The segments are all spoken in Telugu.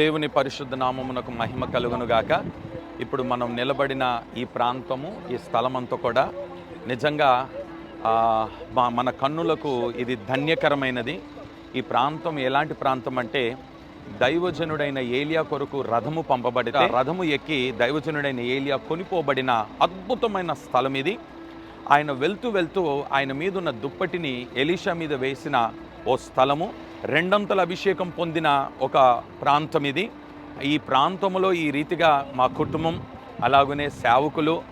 దేవుని పరిశుద్ధ నామమునకు మహిమ కలుగును గాక ఇప్పుడు మనం నిలబడిన ఈ ప్రాంతము ఈ స్థలమంతా కూడా నిజంగా మన కన్నులకు ఇది ధన్యకరమైనది. ఈ ప్రాంతం ఎలాంటి ప్రాంతం అంటే దైవజనుడైన ఏలియా కొరకు రథము పంపబడితే ఆ. రథము ఎక్కి దైవజనుడైన ఏలియా కొనిపోబడిన అద్భుతమైన స్థలం ఇది ఆయన వెళ్తూ వెళ్తూ ఆయన మీద ఉన్న దుప్పటిని ఎలీషా మీద వేసిన ఓ స్థలము. రెండంతల అభిషేకం పొందిన ఒక ప్రాంతం ఇది. ఈ ప్రాంతంలో ఈ రీతిగా మా కుటుంబం అలాగనే సేవకులు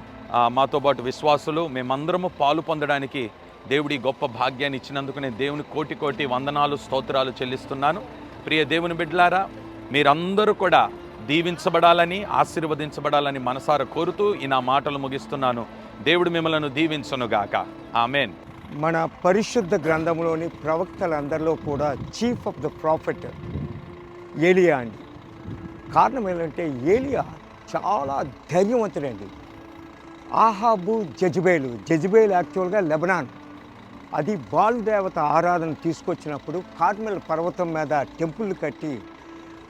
మాతో పాటు విశ్వాసులు మేమందరము పాలు పొందడానికి దేవుడి గొప్ప భాగ్యాన్ని ఇచ్చినందుకు నేను దేవుని కోటి కోటి వందనాలు స్తోత్రాలు చెల్లిస్తున్నాను. ప్రియ దేవుని బిడ్డలారా మీరందరూ కూడా దీవించబడాలని ఆశీర్వదించబడాలని మనసారా కోరుతూ ఈ నా మాటలు ముగిస్తున్నాను. దేవుడు మిమ్మలను దీవించనుగాక. ఆమెన్. మన పరిశుద్ధ గ్రంథంలోని ప్రవక్తలందరిలో కూడా చీఫ్ ఆఫ్ ద ప్రాఫిట్ ఏలియా అండి. కారణం ఏంటంటే ఏలియా చాలా ధైర్యవంతుడండి. ఆహాబు జజ్బేలు జజ్బేలు యాక్చువల్గా లెబనాన్. అది బాలు దేవత ఆరాధన తీసుకొచ్చినప్పుడు కార్మెల్ పర్వతం మీద టెంపుల్ కట్టి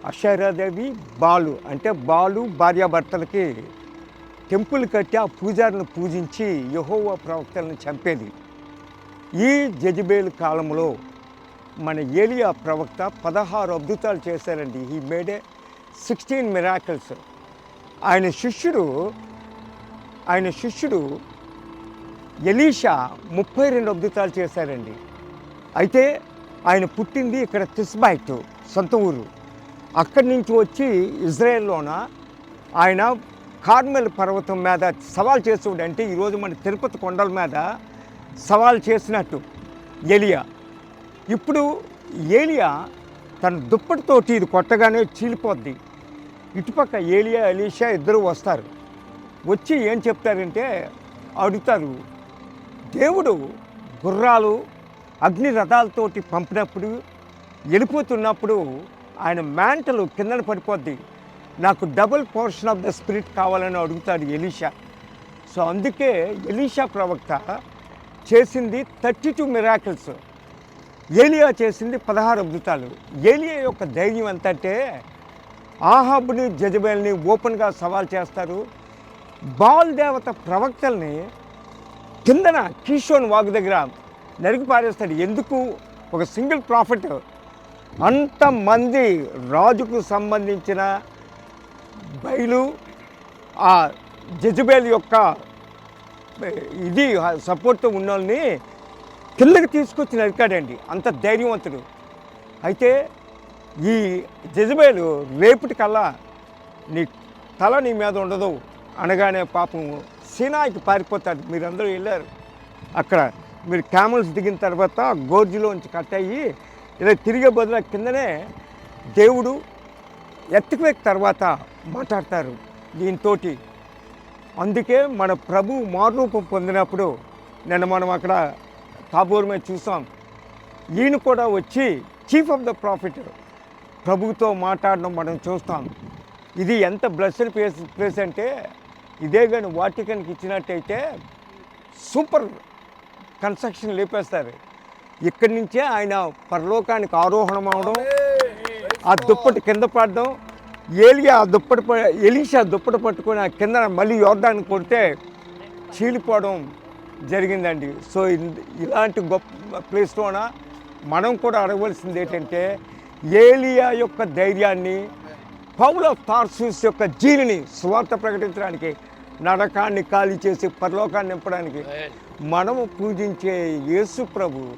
అక్షరాదేవి బాలు అంటే బాలు భార్యాభర్తలకి టెంపుల్ కట్టి ఆ పూజారిని పూజించి యహోవా ప్రవక్తలను చంపేది. ఈ జజిబేల్ కాలంలో మన ఏలియా ప్రవక్త పదహారు అద్భుతాలు చేశారండి. ఈ మేడే సిక్స్టీన్ మిరాకిల్స్ ఆయన శిష్యుడు ఆయన శిష్యుడు ఎలీషా ముప్పై రెండు అద్భుతాలు చేశారండి. అయితే ఆయన పుట్టింది ఇక్కడ తిస్బైట్ సొంత ఊరు. అక్కడి నుంచి వచ్చి ఇజ్రాయెల్లోన ఆయన కార్మెల్ పర్వతం మీద సవాల్ చేసేవాడు అంటే ఈరోజు మన తిరుపతి కొండల మీద సవాల్ చేసినట్టు ఏలియా ఇప్పుడు ఏలియా తన దుప్పటితోటి ఇది కొట్టగానే చీలిపోద్ది. ఇటుపక్క ఏలియా ఎలీషా ఇద్దరు వస్తారు. వచ్చి ఏం చెప్తారంటే అడుగుతారు దేవుడు గుర్రాలు అగ్ని రథాలతోటి పంపినప్పుడు వెళ్ళిపోతున్నప్పుడు ఆయన మ్యాంటలు కిందన పడిపోద్ది. నాకు double portion of the spirit కావాలని అడుగుతాడు ఎలీషా. సో అందుకే ఎలీషా ప్రవక్త చేసింది థర్టీ టూ మిరాకిల్స్ ఏలియా చేసింది పదహారు అద్భుతాలు. ఏలియా యొక్క ధైర్యం ఎంతంటే ఆహాబుని జజబేల్ని ఓపెన్గా సవాల్ చేస్తారు. బాల్ దేవత ప్రవక్తల్ని కిందన కిషోన్ వాగు దగ్గర నరికి పారేస్తాడు. ఎందుకు? ఒక సింగిల్ ప్రాఫిట్. అంతమంది రాజుకు సంబంధించిన బయలు ఆ జజబేల్ యొక్క ఇది సపోర్ట్తో ఉన్న వాళ్ళని కిందకి తీసుకొచ్చి అధికారండి అంత ధైర్యవంతుడు. అయితే ఈ జజబేలు రేపటికల్లా నీ తల నీ మీద ఉండదు అనగానే పాపం సినాయికి పారిపోతాడు. మీరందరూ వెళ్ళారు. అక్కడ మీరు క్యామల్స్ దిగిన తర్వాత గోర్జులోంచి కట్ అయ్యి ఇలా తిరిగే బదులు కిందనే దేవుడు ఎత్తుకువేక్ తర్వాత మాట్లాడతారు. దీంతో అందుకే మన ప్రభు మారూపం పొందినప్పుడు నిన్న మనం అక్కడ తాబూర్ మీద చూసాం. ఈయన కూడా వచ్చి చీఫ్ ఆఫ్ ద ప్రాఫిట్ ప్రభుతో మాట్లాడడం మనం చూస్తాం. ఇది ఎంత బ్లెస్డ్ ప్లేస్ ప్లేస్ అంటే ఇదే కానీ వాటికన్కి ఇచ్చినట్టయితే సూపర్ కన్స్ట్రక్షన్ లేపేస్తారు. ఇక్కడి నుంచే ఆయన పరలోకానికి ఆరోహణం అవడం ఆ దుప్పటి కింద పడడం ఏలియా ఆ దుప్పటి ప- ఎలీషా దుప్పటి పట్టుకొని ఆ కింద మళ్ళీ యోర్దాన్ని కొడితే చీలిపోవడం జరిగిందండి. సో ఇలాంటి గొప్ప ప్లేస్లోన మనం కూడా అడగవలసింది ఏంటంటే ఏలియా యొక్క ధైర్యాన్ని పౌల్ ఆఫ్ థార్సూస్ యొక్క జీలిని స్వార్థ ప్రకటించడానికి నరకాన్ని ఖాళీ చేసి పరలోకాన్ని నింపడానికి మనము పూజించే యేసు ప్రభు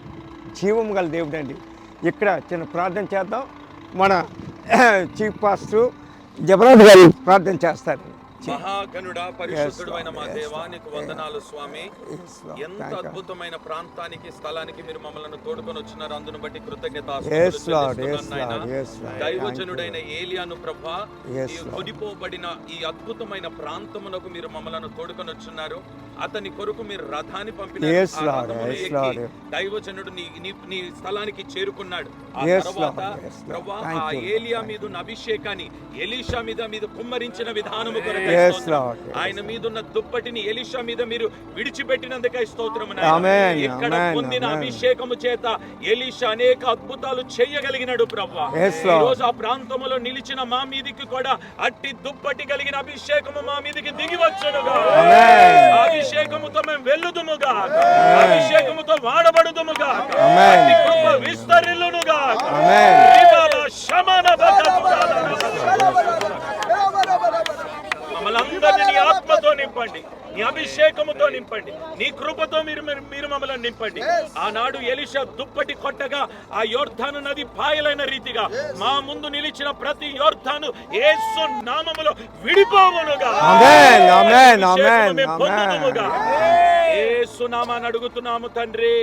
జీవం గల దేవుడండి. ఇక్కడ చిన్న ప్రార్థన చేద్దాం. మన చీఫ్ పాస్టర్ జబరాజ్ గారు ప్రార్థన చేస్తారు. మహాగణుడా పరిశుద్ధుడైన మా దేవానికి వందనాలు స్వామి. ఎంత. అద్భుతమైన ప్రాంతానికి స్థలానికి మీరు మమ్మల్ని తోడుకొని వచ్చినారు. అందును బట్టి కృతజ్ఞత. దైవజనుడైన ఏలియాను ప్రభా. కొనిపోబడిన ఈ అద్భుతమైన ప్రాంతమునకు మీరు మమ్మల్ని తోడుకొని వచ్చున్నారు అతని కొరకు మీరు రథాన్ని పంపిన Yes, Lord. Yes, Lord. దైవజనుడు నీ స్థలానికి చేరుకున్నాడు ఆ తర్వాత. ప్రభా ఆ. ఏలియా మీద ఉన్న అభిషేకాన్ని ఎలీషా మీద మీద కుమ్మరించిన విధానము కొరకు విడిచిపెట్టినందుకై Yes, స్తోత్రం. Lord. ఆయన మీద ఉన్న దుప్పటిని ఎలిషా మీద మీరు విడిచిపెట్టినందుకై స్తోత్రం ఇక్కడ పొందిన. అభిషేకము చేత ఎలిషా అనేక అద్భుతాలు చేయగలిగినాడు ప్రభా. రోజు ఆ ప్రాంతములో నిలిచిన మా మీదికి కూడా అట్టి దుప్పటి కలిగిన అభిషేకము మా మీదికి దిగి వచ్చునుగా Amen. ఆ అభిషేకముతో మేము వెళ్ళుదుముగా అభిషేకముతో వాడబడుదుముగా అభిషేకముతో నింపండి. నీ కృపతో మీరు మీరు- మమ్మల్ని నింపండి. ఆనాడు ఎలిషా దుప్పటి కొట్టగా ఆ యోర్ధాను నది పాయలైన రీతిగా మా ముందు నిలిచిన ప్రతి యోర్ధాను యేసు నామములో విడిపోవునుగా. నామాన్ని అడుగుతున్నాము తండ్రి.